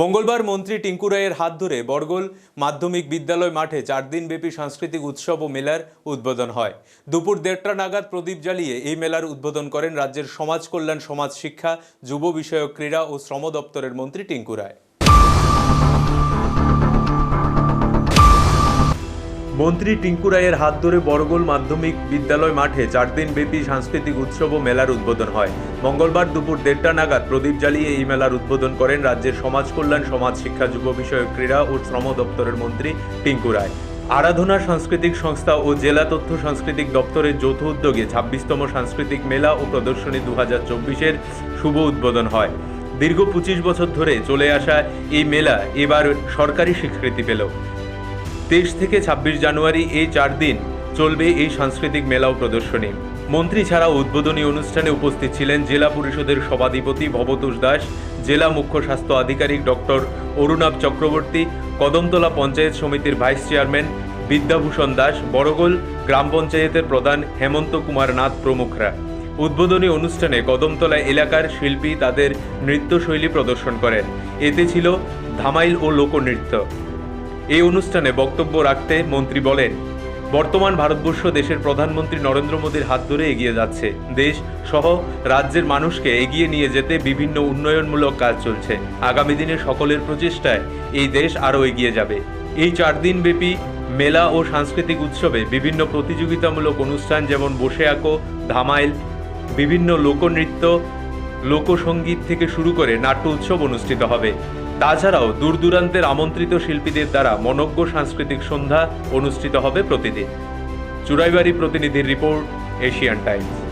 মঙ্গলবার মন্ত্রী টিঙ্কু রায়ের হাত ধরে বরগোল মাধ্যমিক বিদ্যালয় মাঠে চার দিনব্যাপী সাংস্কৃতিক উৎসব ও মেলার উদ্বোধন হয়। দুপুর দেড়টা নাগাদ প্রদীপ জ্বালিয়ে এই মেলার উদ্বোধন করেন রাজ্যের সমাজ কল্যাণ, সমাজ শিক্ষা, যুব বিষয়ক ক্রীড়া ও শ্রম দপ্তরের মন্ত্রী টিঙ্কু রায়। মন্ত্রী টিঙ্কু রায়ের হাত ধরে বড়গোল মাধ্যমিক বিদ্যালয় মাঠে চার দিন ব্যাপী সাংস্কৃতিক উৎসব ও মেলার উদ্বোধন হয়। মঙ্গলবার দুপুর দেড়টা নাগাদ প্রদীপ জ্বালিয়ে এই মেলার উদ্বোধন করেন রাজ্যের সমাজ কল্যাণ, সমাজ শিক্ষা, যুব বিষয়ক ক্রীড়া ও শ্রম দপ্তরের মন্ত্রী টিঙ্কু রায়। আরাধনা সাংস্কৃতিক সংস্থা ও জেলা তথ্য সাংস্কৃতিক দপ্তরের যৌথ উদ্যোগে ছাব্বিশতম সাংস্কৃতিক মেলা ও প্রদর্শনী দু হাজার চব্বিশের শুভ উদ্বোধন হয়। দীর্ঘ পঁচিশ বছর ধরে চলে আসা এই মেলা এবার সরকারি স্বীকৃতি পেল। তেইশ থেকে ছাব্বিশ জানুয়ারি এই চার দিন চলবে এই সাংস্কৃতিক মেলা ও প্রদর্শনী। মন্ত্রী ছাড়াও উদ্বোধনী অনুষ্ঠানে উপস্থিত ছিলেন জেলা পরিষদের সভাধিপতি ভবতোষ দাস, জেলা মুখ্য স্বাস্থ্য আধিকারিক ডক্টর অরুণাভ চক্রবর্তী, কদমতলা পঞ্চায়েত সমিতির ভাইস চেয়ারম্যান বিদ্যাভূষণ দাস, বড়গোল গ্রাম পঞ্চায়েতের প্রধান হেমন্ত কুমার নাথ প্রমুখরা। উদ্বোধনী অনুষ্ঠানে কদমতলা এলাকার শিল্পী তাদের নৃত্যশৈলী প্রদর্শন করেন। এতে ছিল ধামাইল ও লোকনৃত্য। এই অনুষ্ঠানে বক্তব্য রাখতে মন্ত্রী বলেন, বর্তমান ভারতবর্ষ দেশের প্রধানমন্ত্রী নরেন্দ্র মোদীর হাত ধরে এগিয়ে যাচ্ছে। দেশ সহ রাজ্যের মানুষকে এগিয়ে নিয়ে যেতে বিভিন্ন উন্নয়নমূলক কাজ চলছে। আগামী দিনে সকলের প্রচেষ্টায় এই দেশ আরও এগিয়ে যাবে। এই চার দিন ব্যাপী মেলা ও সাংস্কৃতিক উৎসবে বিভিন্ন প্রতিযোগিতামূলক অনুষ্ঠান যেমন বসে আঁকো, ধামাইল, বিভিন্ন লোকনৃত্য লোকসঙ্গীত থেকে শুরু করে নাট্য উৎসব অনুষ্ঠিত হবে। তাছাড়াও দূর দূরান্তের আমন্ত্রিত শিল্পীদের দ্বারা মনজ্ঞ সাংস্কৃতিক সন্ধ্যা অনুষ্ঠিত হবে প্রতিদিন। চুরাইবাড়ি প্রতিনিধির রিপোর্ট, এশিয়ান টাইমস।